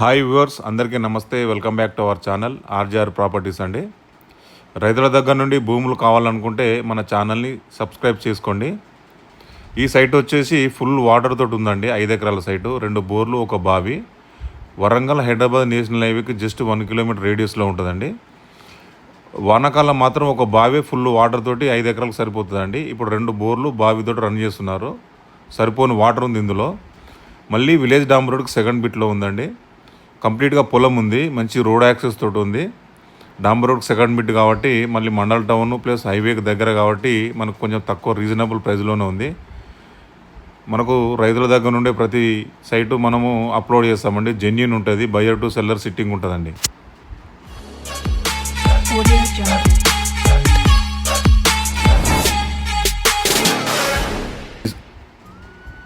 Hi viewers అందరికీ నమస్తే. Welcome back to our channel RGR properties అండి. రైతుల దగ్గర నుండి భూములు కావాలనుకుంటే మన ఛానల్ని సబ్స్క్రైబ్ చేసుకోండి. ఈ సైట్ వచ్చేసి ఫుల్ వాటర్ తోటి ఉందండి. ఐదు ఎకరాల సైటు రెండు బోర్లు ఒక బావి. వరంగల్ హైదరాబాద్ నేషనల్ హైవేకి జస్ట్ వన్ కిలోమీటర్ రేడియస్లో ఉంటుందండి. వానాకాలం మాత్రం ఒక బావి ఫుల్ వాటర్ తోటి ఐదు ఎకరాలకు సరిపోతుందండి. ఇప్పుడు రెండు బోర్లు బావితోటి రన్ చేస్తున్నారు. సరిపోని వాటర్ ఉంది ఇందులో. మళ్ళీ విలేజ్ డామ్ రోడ్కి సెకండ్ బిట్లో ఉందండి. కంప్లీట్గా పొలం ఉంది మంచి రోడ్ యాక్సెస్ తోటి ఉంది. డాంబర్ రోడ్ సెకండ్ బిట్ కాబట్టి మళ్ళీ మండల్ టౌన్ ప్లస్ హైవేకి దగ్గర కాబట్టి మనకు కొంచెం తక్కువ రీజనబుల్ ప్రైస్లోనే ఉంది. మనకు రైతుల దగ్గర నుండే ప్రతి సైటు మనము అప్లోడ్ చేస్తామండి. జెన్యున్ ఉంటుంది బయర్ టు సెల్లర్ సిట్టింగ్ ఉంటుందండి.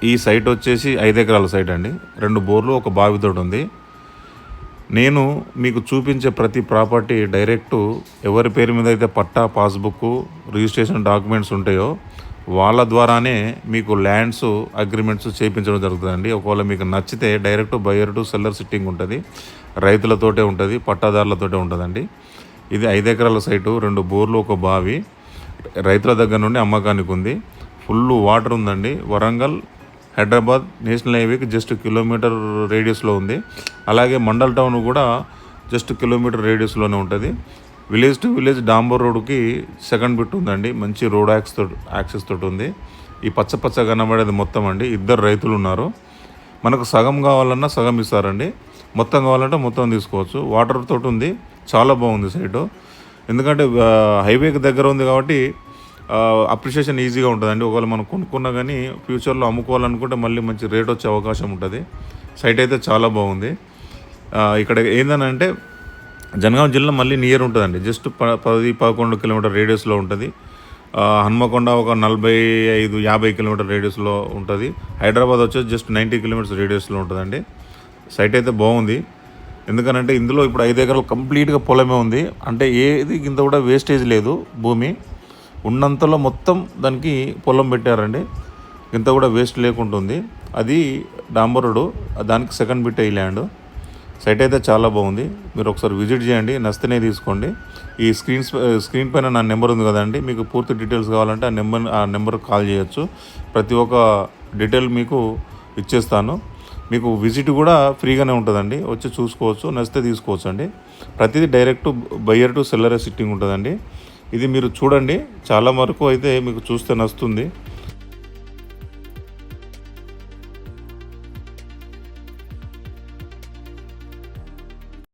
ఈ సైట్ వచ్చేసి ఐదు ఎకరాల సైట్ అండి. రెండు బోర్లు ఒక బావితోటి ఉంది. నేను మీకు చూపించే ప్రతి ప్రాపర్టీ డైరెక్ట్ ఎవరి పేరు మీద అయితే పట్టా పాస్బుక్ రిజిస్ట్రేషన్ డాక్యుమెంట్స్ ఉంటాయో వాళ్ళ ద్వారానే మీకు ల్యాండ్స్ అగ్రిమెంట్స్ చేయించడం జరుగుతుందండి. ఒకవేళ మీకు నచ్చితే direct buyer to seller sitting ఉంటుంది రైతులతోటే ఉంటుంది పట్టాదారులతోటే ఉంటుందండి. ఇది ఐదు ఎకరాల సైటు రెండు బోర్లు ఒక బావి రైతుల దగ్గర నుండి అమ్మకానికి ఉంది. ఫుల్ వాటర్ ఉందండి. వరంగల్ హైదరాబాద్ నేషనల్ హైవేకి జస్ట్ కిలోమీటర్ రేడియస్లో ఉంది. అలాగే మండల్ టౌన్ కూడా జస్ట్ కిలోమీటర్ రేడియస్లోనే ఉంటుంది. విలేజ్ టు విలేజ్ డాంబర్ రోడ్కి సెకండ్ బిట్ ఉందండి. మంచి రోడ్ యాక్స్ తోటి యాక్సెస్ తోటి ఉంది. ఈ పచ్చ పచ్చ కనబడేది మొత్తం అండి. ఇద్దరు రైతులు ఉన్నారు. మనకు సగం కావాలన్నా సగం ఇస్తారండి. మొత్తం కావాలంటే మొత్తం తీసుకోవచ్చు. వాటర్ తోటి ఉంది. చాలా బాగుంది సైటు. ఎందుకంటే హైవేకి దగ్గర ఉంది కాబట్టి అప్రిషియేషన్ ఈజీగా ఉంటుందండి. ఒకవేళ మనం కొనుక్కున్నా కానీ ఫ్యూచర్లో అమ్ముకోవాలనుకుంటే మళ్ళీ మంచి రేట్ వచ్చే అవకాశం ఉంటుంది. సైట్ అయితే చాలా బాగుంది. ఇక్కడ ఏందనంటే జనగాం జిల్లా మళ్ళీ నియర్ ఉంటుందండి. జస్ట్ ప పది పదకొండు కిలోమీటర్ రేడియస్లో ఉంటుంది. హన్మకొండ ఒక నలభై ఐదు యాభై కిలోమీటర్ రేడియస్లో ఉంటుంది. హైదరాబాద్ వచ్చేసి జస్ట్ నైంటీ కిలోమీటర్స్ రేడియస్లో ఉంటుందండి. సైట్ అయితే బాగుంది. ఎందుకనంటే ఇందులో ఇప్పుడు ఐదు ఎకరాలు కంప్లీట్గా పొలమే ఉంది. అంటే ఏది ఇంత కూడా వేస్టేజ్ లేదు భూమి. ఉన్నంతలో మొత్తం దానికి పొలం పెట్టారండి. ఇంత కూడా వేస్ట్ లేకుండా ఉంది. అది డాంబరుడు దానికి సెకండ్ బిట్ ఈ ల్యాండ్. సైట్ అయితే చాలా బాగుంది. మీరు ఒకసారి విజిట్ చేయండి నస్తేనే తీసుకోండి. ఈ స్క్రీన్స్ స్క్రీన్ పైన నా నెంబర్ ఉంది కదండి. మీకు పూర్తి డీటెయిల్స్ కావాలంటే ఆ నెంబర్ ఆ నెంబర్ కాల్ చేయొచ్చు. ప్రతి ఒక్క డీటెయిల్ మీకు ఇచ్చేస్తాను. మీకు విజిట్ కూడా ఫ్రీగానే ఉంటుందండి. వచ్చి చూసుకోవచ్చు నచ్చితే తీసుకోవచ్చు అండి ప్రతిదీ డైరెక్ట్ బయ్యర్ టు సెల్లరే సిట్టింగ్ ఉంటుందండి. ఇది మీరు చూడండి. చాలా వరకు అయితే మీకు చూస్తే నచ్చుతుంది.